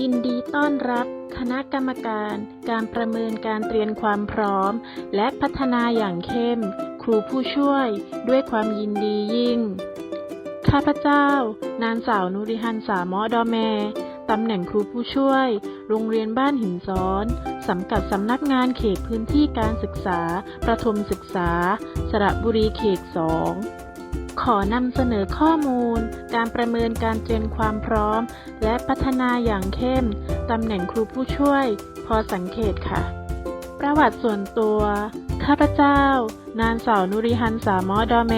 ยินดีต้อนรับคณะกรรมการ การประเมินการเตรียมความพร้อม และพัฒนาอย่างเข้ม ครูผู้ช่วยด้วยความยินดียิ่ง ข้าพเจ้า นางสาวนุริฮันสามอดอแมตำแหน่งครูผู้ช่วย โรงเรียนบ้านหินซ้อน สังกัดสำนักงานเขตพื้นที่การศึกษา ประถมศึกษา สระบุรีเขตสอง ขอนำเสนอข้อมูล การประเมินการเตรียมความพร้อม และพัฒนาอย่างเข้ม ตำแหน่งครูผู้ช่วย พอสังเกตค่ะ ประวัติส่วนตัว ข้าพเจ้า นางสาวนุริฮันสามอดอเม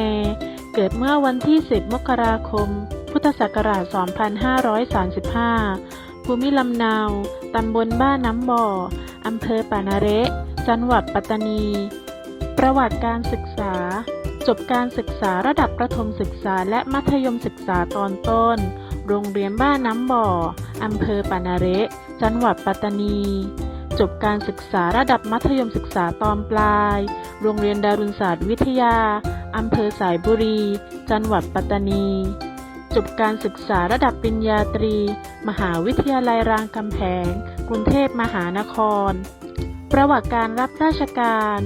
เกิดเมื่อวันที่ 10 มกราคม พุทธศักราช 2535 ภูมิลำเนา ตำบลบ้านน้ำบ่อ อำเภอปานาเระ จังหวัดปัตตานี ประวัติการศึกษา จบการศึกษาระดับประถมศึกษาและมัธยมศึกษาตอนต้น โรงเรียนบ้านน้ำบ่อ อำเภอปานาเระจังหวัดปัตตานี จบการศึกษาระดับมัธยมศึกษาตอนปลาย โรงเรียนดารุณศาสตร์วิทยา อำเภอสายบุรี จังหวัดปัตตานี จบการศึกษาระดับปริญญาตรี มหาวิทยาลัยรามคำแหง กรุงเทพมหานคร ประวัติการรับราชการ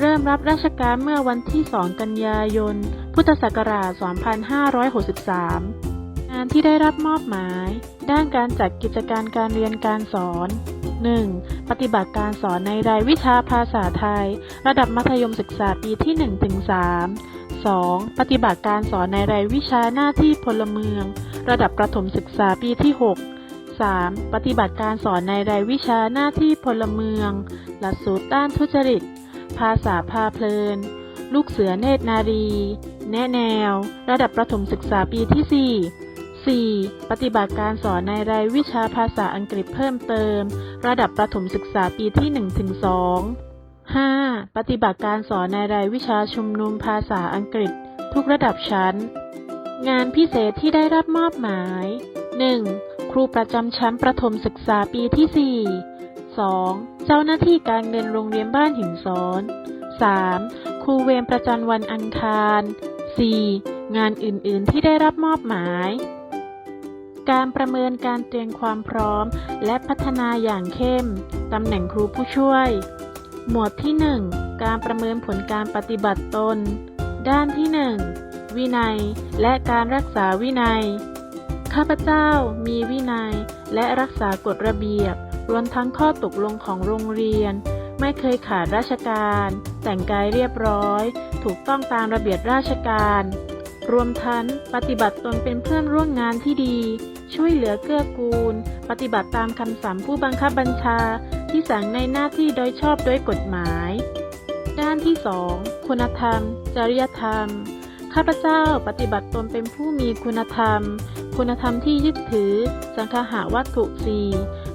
เริ่มรับราชการเมื่อวันที่ 2 กันยายน พุทธศักราช 2563 งานที่ได้รับมอบหมาย ด้านการจัดกิจการการเรียนการสอน 1. ปฏิบัติการสอนในรายวิชาภาษาไทย ระดับมัธยมศึกษาปีที่1ถึง3 2. ปฏิบัติการสอนในรายวิชาหน้าที่พลเมือง ระดับประถมศึกษาปีที่ 6 3. ปฏิบัติการสอนในรายวิชาหน้าที่พลเมือง หลักสูตรต้านทุจริตาษาพาเพลิน ลูกเสือเนตรนารี แนะแนว ระดับประถมศึกษาปีที่ 4 4. ปฏิบัติการสอนในรายวิชาภาษาอังกฤษเพิ่มเติม ระดับประถมศึกษาปีที่1ถึง2 5. ปฏิบัติการสอนในรายวิชาชุมนุมภาษาอังกฤษ ทุกระดับชั้น งานพิเศษที่ได้รับมอบหมาย 1. ครูประจำชั้นประถมศึกษาปีที่ 4 2. เจ้าหน้าที่การเงินโรงเรียนบ้านหินซ้อน 3. ครูเวรประจำวันอังคาร 4. งานอื่น ๆ ที่ได้รับมอบหมาย การประเมินการเตรียมความพร้อม และพัฒนาอย่างเข้ม ตำแหน่งครูผู้ช่วย หมวดที่ 1 การประเมินผลการปฏิบัติตน ด้านที่ 1 วินัย และการรักษาวินัย ข้าพเจ้ามีวินัยและรักษากฎระเบียบ รวมทั้งข้อตกลงของโรงเรียน ไม่เคยขาดราชการ แต่งกายเรียบร้อย ถูกต้องตามระเบียบราชการ รวมทั้งปฏิบัติตนเป็นเพื่อนร่วมงานที่ดี ช่วยเหลือเกื้อกูล ปฏิบัติตามคำสั่งผู้บังคับบัญชาที่สั่งในหน้าที่โดยชอบด้วยกฎหมาย ด้านที่ 2 คุณธรรม จริยธรรมข้าพเจ้าปฏิบัติตนเป็นผู้มีคุณธรรม คุณธรรมที่ยึดถือ สังคหาวัตถุสี่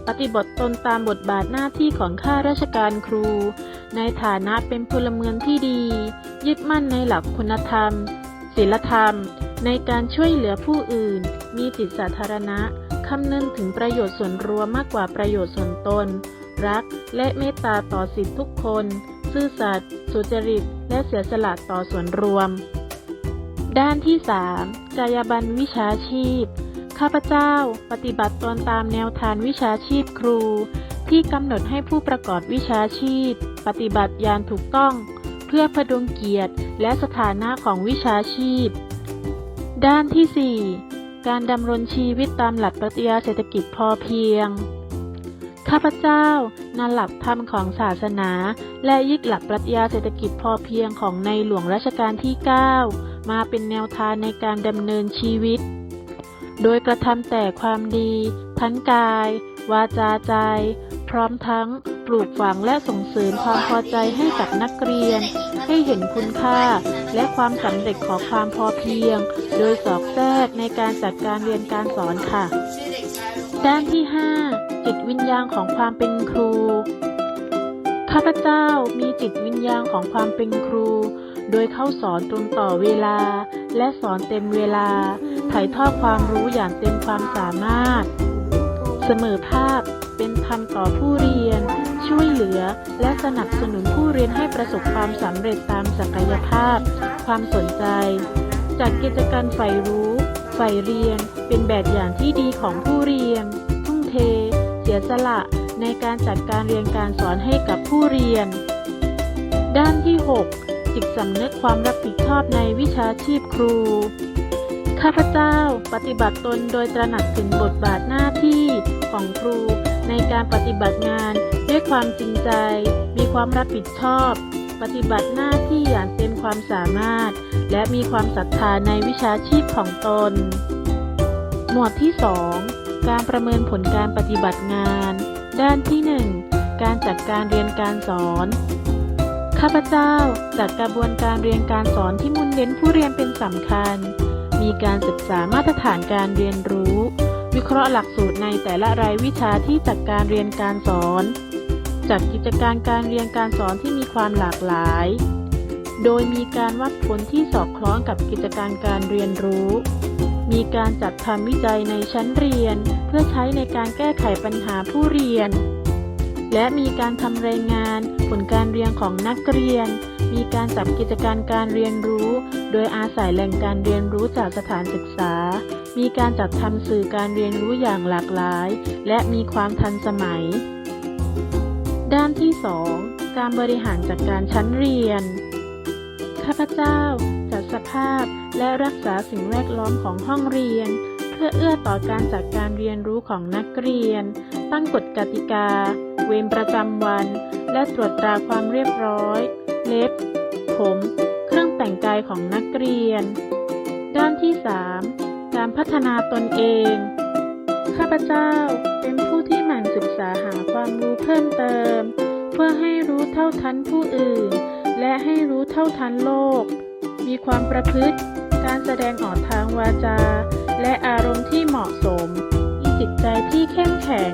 ปฏิบัติตนตามบทบาทหน้าที่ของข้าราชการครู ในฐานะเป็นพลเมืองที่ดี ยึดมั่นในหลักคุณธรรมศีลธรรม ในการช่วยเหลือผู้อื่น มีจิตสาธารณะคำนึงถึงประโยชน์ส่วนรวมมากกว่าประโยชน์ส่วนตน รักและเมตตาต่อสิทธิทุกคน ซื่อสัตย์สุจริต และเสียสละต่อส่วนรวม ด้านที่ 3. จรรยบรรณวิชาชีพ ข้าพเจ้า ปฏิบัติตนตามแนวทางวิชาชีพครู ที่กำหนดให้ผู้ประกอบวิชาชีพ ปฏิบัติอย่างถูกต้อง เพื่อพดุงเกียรติ และสถานะของวิชาชีพ ด้านที่ 4 การดำรงชีวิตตามหลักปรัชญาเศรษฐกิจพอเพียง ข้าพเจ้านำหลักธรรมของศาสนา และยึดหลักปรัชญาเศรษฐกิจพอเพียงของในหลวงรัชกาลที่ 9 มาเป็นแนวทางในการดำเนินชีวิต โดยกระทำแต่ความดี ทั้งกาย วาจาใจ พร้อมทั้งปลูกฝังและส่งเสริมความพอใจให้กับนักเรียน ให้เห็นคุณค่า และความสำเร็จของความพอเพียง โดยสอบแทรกในการจัดการเรียนการสอนค่ะ ด้านที่ 5 จิตวิญญาณของความเป็นครูข้าพเจ้ามีจิตวิญญาณของความเป็นครู โดยเข้าสอนตรงต่อเวลา และสอนเต็มเวลา ถ่ายทอดความรู้อย่างเต็มความสามารถ เสมอภาคเป็นธรรมต่อผู้เรียน ช่วยเหลือ และสนับสนุนผู้เรียนให้ประสบความสำเร็จตามศักยภาพ ความสนใจ จากกิจการใฝ่รู้ใฝ่เรียน เป็นแบบอย่างที่ดีของผู้เรียน ทุ่มเท เสียสละในการจัดการเรียนการสอนให้กับผู้เรียน ด้านที่ 6 จิตสำนึกความรับผิดชอบในวิชาชีพครู ข้าพเจ้าปฏิบัติตนโดยตระหนักถึงบทบาทหน้าที่ของครู ในการปฏิบัติงานด้วยความจริงใจ มีความรับผิดชอบ ปฏิบัติหน้าที่อย่างเต็มความสามารถ และมีความศรัทธาในวิชาชีพของตน หมวดที่ 2 การประเมินผลการปฏิบัติงาน ด้านที่ 1 การจัดการเรียนการสอนข้าพเจ้าจัดกระบวนการเรียนการสอนที่มุ่งเน้นผู้เรียนเป็นสำคัญ มีการศึกษามาตรฐานการเรียนรู้ วิเคราะห์หลักสูตรในแต่ละรายวิชาที่จัดการเรียนการสอน จัดกิจการการเรียนการสอนที่มีความหลากหลาย โดยมีการวัดผลที่สอดคล้องกับกิจการการเรียนรู้ มีการจัดทำวิจัยในชั้นเรียน เพื่อใช้ในการแก้ไขปัญหาผู้เรียน และมีการทำรายงานผลการเรียนของนักเรียน มีการจับกิจการการเรียนรู้ โดยอาศัยแหล่งการเรียนรู้จากสถานศึกษา มีการจัดทำสื่อการเรียนรู้อย่างหลากหลาย และมีความทันสมัย ด้านที่ 2 การบริหารจัดการชั้นเรียน ข้าพเจ้า จัดสภาพและรักษาสิ่งแวดล้อมของห้องเรียน เพื่อเอื้อต่อการจัดการเรียนรู้ของนักเรียน ตั้งกฎกติกา เวรประจำวัน และตรวจตราความเรียบร้อย เล็บ ผม เครื่องแต่งกายของนักเรียน ด้านที่ 3 การพัฒนาตนเอง ข้าพเจ้าเป็นผู้ที่หมั่นศึกษาหาความรู้เพิ่มเติม เพื่อให้รู้เท่าทันผู้อื่น และให้รู้เท่าทันโลก มีความประพฤติ การแสดงออกทางวาจา และอารมณ์ที่เหมาะสม มีจิตใจที่เข้มแข็ง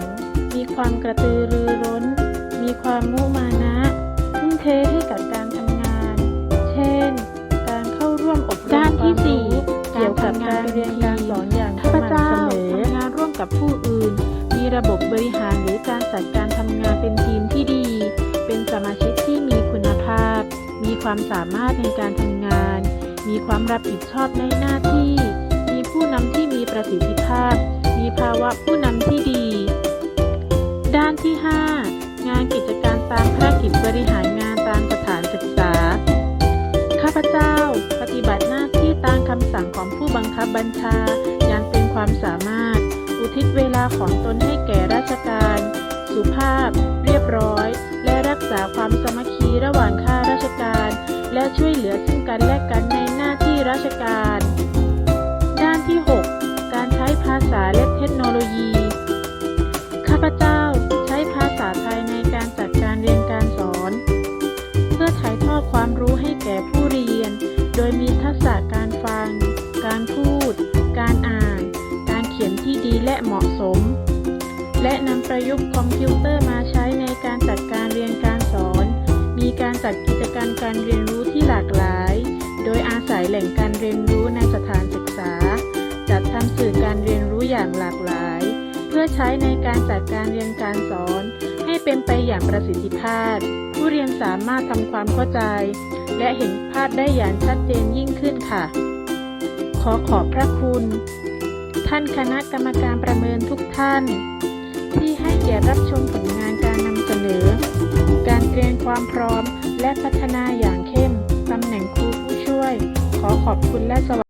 มีความกระตือ มีระบบบริหารหรือการจัดการทำงานเป็นทีมที่ดี เป็นสมาชิกที่มีคุณภาพ มีความสามารถในการทำงาน มีความรับผิดชอบในหน้าที่ มีผู้นำที่มีประสิทธิภาพ มีภาวะผู้นำที่ดี ด้านที่ 5 งานกิจการตามภารกิจบริหารงานตามสถานศึกษา ข้าพเจ้า ปฏิบัติหน้าที่ตามคำสั่งของผู้บังคับบัญชาอย่างเต็มความสามารถ อุทิศเวลาของตนให้แก่ราชการ สุภาพ เรียบร้อย และรักษาความสมัคคีระหว่างข้าราชการ และช่วยเหลือซึ่งกันและกันในหน้าที่ราชการ ด้านที่ 6 การใช้ภาษาและเทคโนโลยี ข้าพเจ้าใช้ภาษาไทยในการจัดการเรียนการสอน เพื่อถ่ายทอดความรู้ให้แก่ผู้เรียน โดยมีทักษะการ และเหมาะสม และนำประยุกต์คอมพิวเตอร์มาใช้ในการจัดการเรียนการสอน มีการจัดกิจการมการเรียนรู้ที่หลากหลาย โดยอาศัยแหล่งการเรียนรู้ในสถานศึกษา จัดทำสื่อการเรียนรู้อย่างหลากหลาย เพื่อใช้ในการจัดการเรียนการสอน ให้เป็นไปอย่างประสิทธิภาพ ผู้เรียนสามารถทำความเข้าใจ และเห็นภาพได้อย่างชัดเจนยิ่งขึ้นค่ะ ขอขอบพระคุณ ท่านคณะกรรมการประเมินทุกท่าน ที่ให้เกียรติรับชมผลงานการนำเสนอ การเตรียมความพร้อมและพัฒนาอย่างเข้มตำแหน่งครูผู้ช่วย ขอขอบคุณและสวัสดี